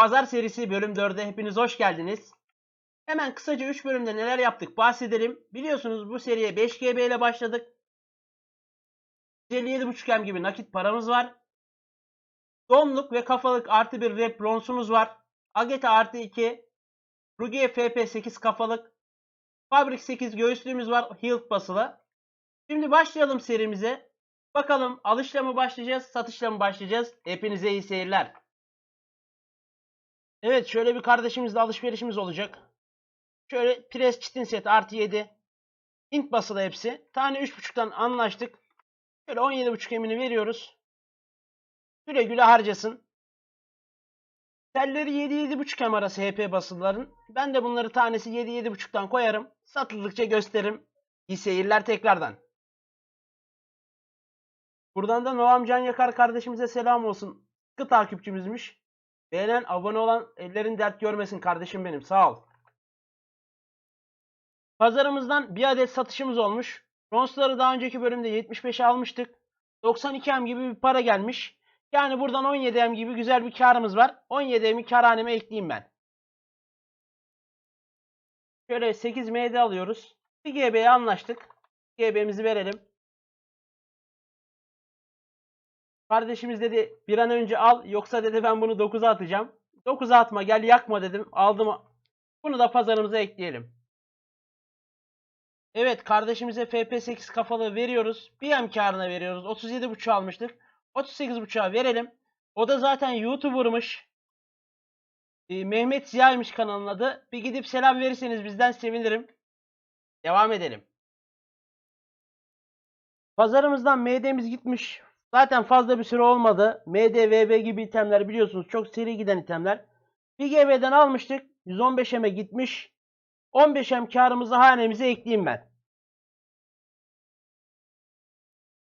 Pazar serisi bölüm 4'e hepiniz hoş geldiniz. Hemen kısaca 3 bölümde neler yaptık bahsedelim. Biliyorsunuz bu seriye 5GB ile başladık. 57.5M gibi nakit paramız var. Donluk ve kafalık artı bir rep bronsumuz var. Agete artı 2. Rugiye FP8 kafalık. Fabrik 8 göğüslüğümüz var. Hilt basılı. Şimdi başlayalım serimize. Bakalım alışla mı başlayacağız, satışla mı başlayacağız? Hepinize iyi seyirler. Evet şöyle bir kardeşimizle alışverişimiz olacak. Şöyle pres çitin set artı 7. Hint basılı hepsi. Tane 3.5'tan anlaştık. Şöyle 17.5 emini veriyoruz. Güle güle harcasın. Telleri 7-7.5 em arası HP basılıların. Ben de bunları tanesi 7-7.5'tan koyarım. Satıldıkça gösteririm. İyi seyirler tekrardan. Buradan da Noam Can Yakar kardeşimize selam olsun. Sıkı takipçimizmiş. Beğenen, abone olan ellerin dert görmesin kardeşim benim. Sağ ol. Pazarımızdan bir adet satışımız olmuş. Ronsları daha önceki bölümde 75'e almıştık. 92M gibi bir para gelmiş. Yani buradan 17M gibi güzel bir karımız var. 17M'i karhaneme ekleyeyim ben. Şöyle 8 MD alıyoruz. Bir GB'ye anlaştık. GB'mizi verelim. Kardeşimiz dedi bir an önce al yoksa dedi ben bunu 9'a atacağım. 9'a atma gel yakma dedim. Aldım. Bunu da pazarımıza ekleyelim. Evet kardeşimize FP8 kafalı veriyoruz. Bir M karına veriyoruz. 37.5 almıştık. 38.5'a verelim. O da zaten YouTuber'mış. Ee, Mehmet Ziya'ymış kanalın adı. Bir gidip selam verirseniz bizden sevinirim. Devam edelim. Pazarımızdan MD'miz gitmiş. Zaten fazla bir süre olmadı. MD, VB gibi itemler biliyorsunuz çok seri giden itemler. Bir GB'den almıştık. 115M'e gitmiş. 15M karımızı hanemize ekleyeyim ben.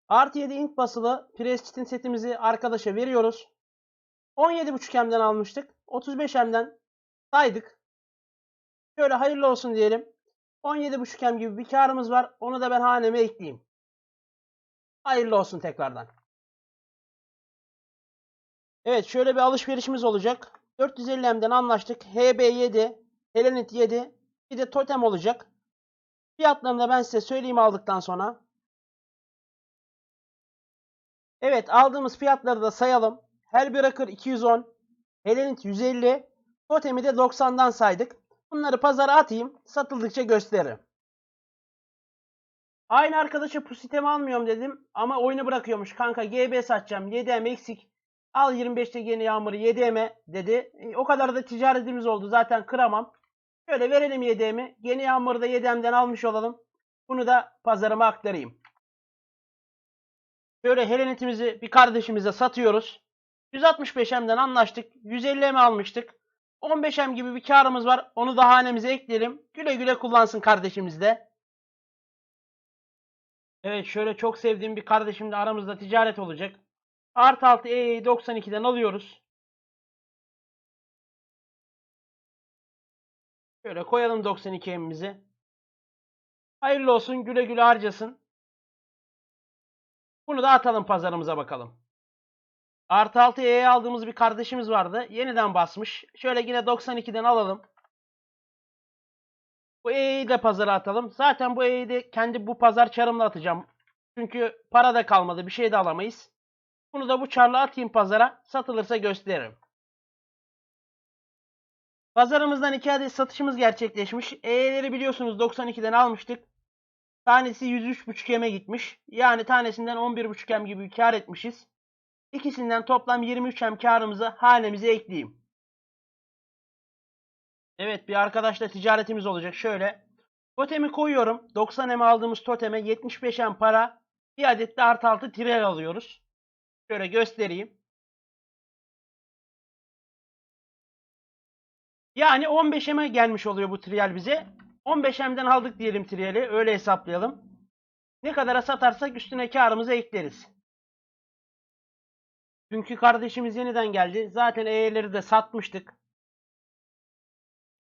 Artı 7 int basılı pres çitin setimizi arkadaşa veriyoruz. 17.5M'den almıştık. 35M'den saydık. Şöyle hayırlı olsun diyelim. 17.5M gibi bir karımız var. Onu da ben haneme ekleyeyim. Hayırlı olsun tekrardan. Evet şöyle bir alışverişimiz olacak. 450M'den anlaştık. HB7, Helenit 7, bir de totem olacak. Fiyatlarını da ben size söyleyeyim aldıktan sonra. Evet aldığımız fiyatları da sayalım. Hellbreaker 210, Helenit 150, totemi de 90'dan saydık. Bunları pazara atayım. Satıldıkça gösteririm. Aynı arkadaşa pusitemi almıyorum dedim. Ama oyunu bırakıyormuş. Kanka GB satacağım. 7M eksik. Al 25'te yeni yağmuru 7M'e dedi. E, o kadar da ticaretimiz oldu. Zaten kıramam. Şöyle verelim 7M'i. Yeni yağmuru da 7M'den almış olalım. Bunu da pazarıma aktarayım. Şöyle helenitimizi bir kardeşimize satıyoruz. 165M'den anlaştık. 150M almıştık. 15M gibi bir karımız var. Onu da hanemize ekleyelim. Güle güle kullansın kardeşimiz de. Evet şöyle çok sevdiğim bir kardeşimle aramızda ticaret olacak. Artı 6 E'yi 92'den alıyoruz. Şöyle koyalım 92 M'imizi. Hayırlı olsun güle güle harcasın. Bunu da atalım pazarımıza bakalım. Artı 6 E'ye aldığımız bir kardeşimiz vardı. Yeniden basmış. Şöyle yine 92'den alalım. Bu E'yi de pazara atalım. Zaten bu E'yi de kendi bu pazar çarımla atacağım. Çünkü para da kalmadı. Bir şey de alamayız. Bunu da bu çarla atayım pazara. Satılırsa gösteririm. Pazarımızdan 2 adet satışımız gerçekleşmiş. E'leri biliyorsunuz 92'den almıştık. Tanesi 103.5 M'e gitmiş. Yani tanesinden 11.5 M gibi bir kar etmişiz. İkisinden toplam 23 M karımızı hanemize ekleyeyim. Evet bir arkadaşla ticaretimiz olacak. Şöyle. Totemi koyuyorum. 90 M aldığımız toteme 75 M para. Bir adet de artı altı tirel alıyoruz. Şöyle göstereyim. Yani 15M'e gelmiş oluyor bu trial bize. 15M'den aldık diyelim triali. Öyle hesaplayalım. Ne kadara satarsak üstüne karımızı ekleriz. Çünkü kardeşimiz yeniden geldi. Zaten E'leri de satmıştık.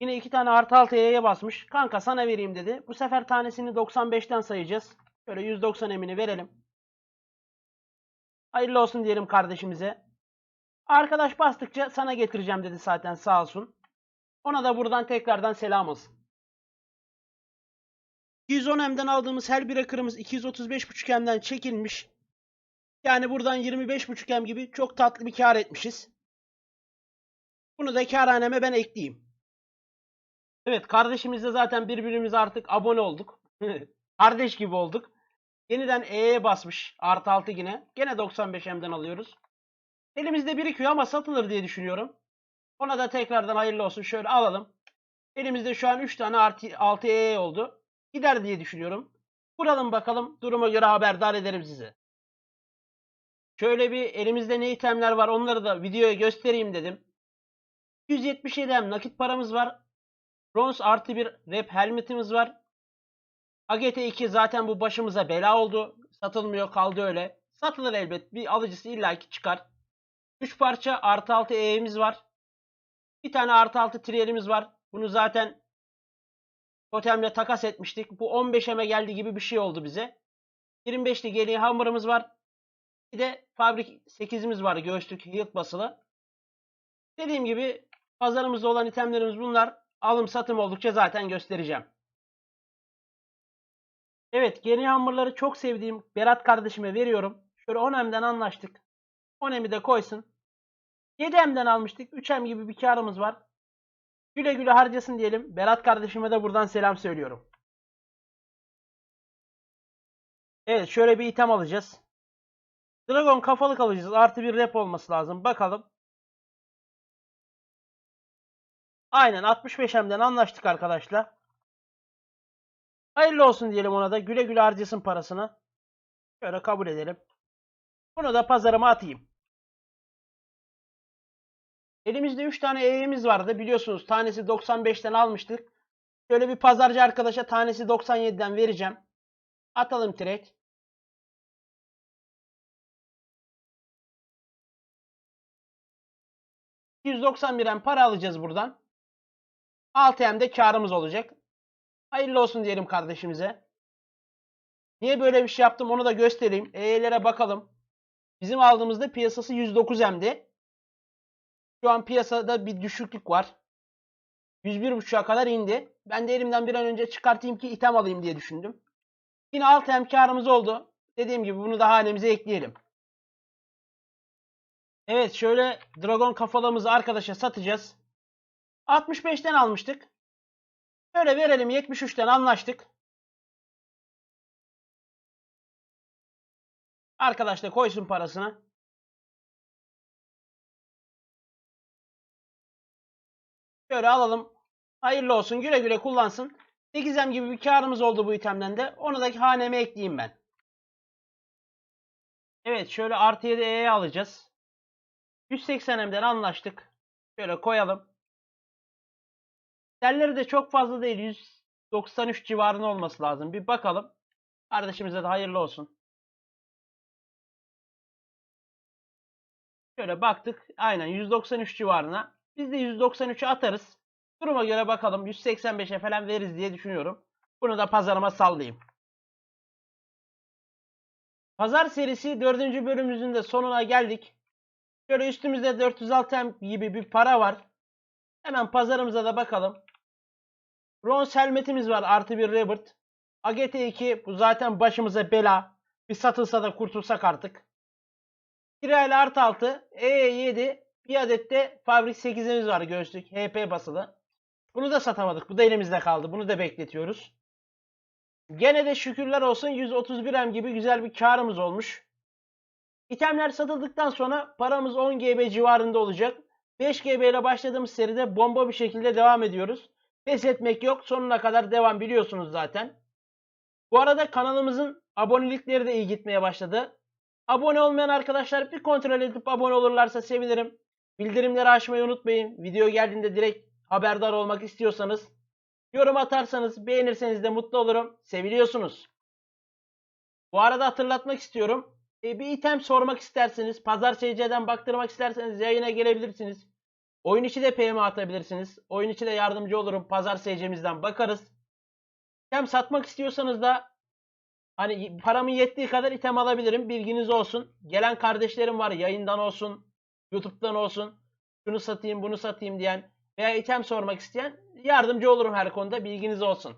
Yine iki tane artı altı E'ye basmış. Kanka sana vereyim dedi. Bu sefer tanesini 95'ten sayacağız. Şöyle 190 emini verelim. Hayırlı olsun diyelim kardeşimize. Arkadaş bastıkça sana getireceğim dedi zaten sağ olsun. Ona da buradan tekrardan selam olsun. 210 M'den aldığımız her bir akırımız 235.5 M'den çekilmiş. Yani buradan 25.5 M gibi çok tatlı bir kar etmişiz. Bunu da kârhaneme ben ekleyeyim. Evet kardeşimizle zaten birbirimize artık abone olduk. Kardeş gibi olduk. Yeniden E'ye basmış. Artı 6 yine. Gene 95 M'den alıyoruz. Elimizde birikiyor ama satılır diye düşünüyorum. Ona da tekrardan hayırlı olsun. Şöyle alalım. Elimizde şu an 3 tane artı 6 E oldu. Gider diye düşünüyorum. Kuralım bakalım. Duruma göre haberdar ederim sizi. Şöyle bir elimizde ne itemler var onları da videoya göstereyim dedim. 177 hem nakit paramız var. Bronze artı bir rep helmetimiz var. AGT 2 zaten bu başımıza bela oldu. Satılmıyor kaldı öyle. Satılır elbet. Bir alıcısı illaki çıkar. 3 parça artı 6 E'miz var. Bir tane artı 6 triyelimiz var. Bunu zaten totemle takas etmiştik. Bu 15 eme geldi gibi bir şey oldu bize. 25'li geriye hamurumuz var. Bir de fabrik 8'imiz var. Göğüslük hilt basılı. Dediğim gibi pazarımızda olan itemlerimiz bunlar. Alım satım oldukça zaten göstereceğim. Evet geri hamurları çok sevdiğim Berat kardeşime veriyorum. Şöyle 10 M'den anlaştık. 10 M'i de koysun. 7 M'den almıştık. 3 M gibi bir karımız var. Güle güle harcasın diyelim. Berat kardeşime de buradan selam söylüyorum. Evet şöyle bir item alacağız. Dragon kafalık alacağız. Artı bir rep olması lazım. Bakalım. Aynen 65 M'den anlaştık arkadaşlar. Hayırlı olsun diyelim ona da. Güle güle harcasın parasını. Şöyle kabul edelim. Bunu da pazarıma atayım. Elimizde 3 tane E'miz vardı. Biliyorsunuz tanesi 95'ten almıştık. Şöyle bir pazarcı arkadaşa tanesi 97'den vereceğim. Atalım trade. %91'en para alacağız buradan. 6M'de karımız olacak. Hayırlı olsun diyelim kardeşimize. Niye böyle bir şey yaptım onu da göstereyim. E'lere bakalım. Bizim aldığımızda piyasası 109M'di. Şu an piyasada bir düşüklük var. 101.5'a kadar indi. Ben de elimden bir an önce çıkartayım ki item alayım diye düşündüm. Yine 6M karımız oldu. Dediğim gibi bunu da hanemize ekleyelim. Evet şöyle dragon kafalığımızı arkadaşa satacağız. 65'ten almıştık. Şöyle verelim 73'ten anlaştık. Arkadaş da koysun parasını. Şöyle alalım. Hayırlı olsun. Güle güle kullansın. 8M gibi bir karımız oldu bu itemden de. Onu da haneme ekleyeyim ben. Evet şöyle artı 7 E'ye alacağız. 180M'den anlaştık. Şöyle koyalım. Telleri de çok fazla değil. 193 civarında olması lazım. Bir bakalım. Kardeşimize de hayırlı olsun. Şöyle baktık. Aynen 193 civarına. Biz de 193'e atarız. Duruma göre bakalım 185'e falan veririz diye düşünüyorum. Bunu da pazarıma sallayayım. Pazar serisi 4. bölümümüzün de sonuna geldik. Şöyle üstümüzde 406 M gibi bir para var. Hemen pazarımıza da bakalım. Bronze helmetimiz var artı bir Rebirth. AGT2 bu zaten başımıza bela. Bir satılsa da kurtulsak artık. Kirayla artı 6. E7 bir adet de Fabrik 8'imiz var göğüslük. HP basılı. Bunu da satamadık. Bu da elimizde kaldı. Bunu da bekletiyoruz. Gene de şükürler olsun 131 M gibi güzel bir karımız olmuş. İtemler satıldıktan sonra paramız 10 GB civarında olacak. 5 GB ile başladığımız seride bomba bir şekilde devam ediyoruz. Pes etmek yok. Sonuna kadar devam biliyorsunuz zaten. Bu arada kanalımızın abonelikleri de iyi gitmeye başladı. Abone olmayan arkadaşlar bir kontrol edip abone olurlarsa sevinirim. Bildirimleri açmayı unutmayın. Video geldiğinde direkt haberdar olmak istiyorsanız yorum atarsanız beğenirseniz de mutlu olurum. Seviliyorsunuz. Bu arada hatırlatmak istiyorum. E, bir item sormak isterseniz, Pazar SC'den baktırmak isterseniz yayına gelebilirsiniz. Oyun içi de PM atabilirsiniz. Oyun içi de yardımcı olurum. Pazar SC'mizden bakarız. İtem satmak istiyorsanız da hani paramın yettiği kadar item alabilirim. Bilginiz olsun. Gelen kardeşlerim var yayından olsun. YouTube'dan olsun. Şunu satayım, bunu satayım diyen veya item sormak isteyen yardımcı olurum her konuda. Bilginiz olsun.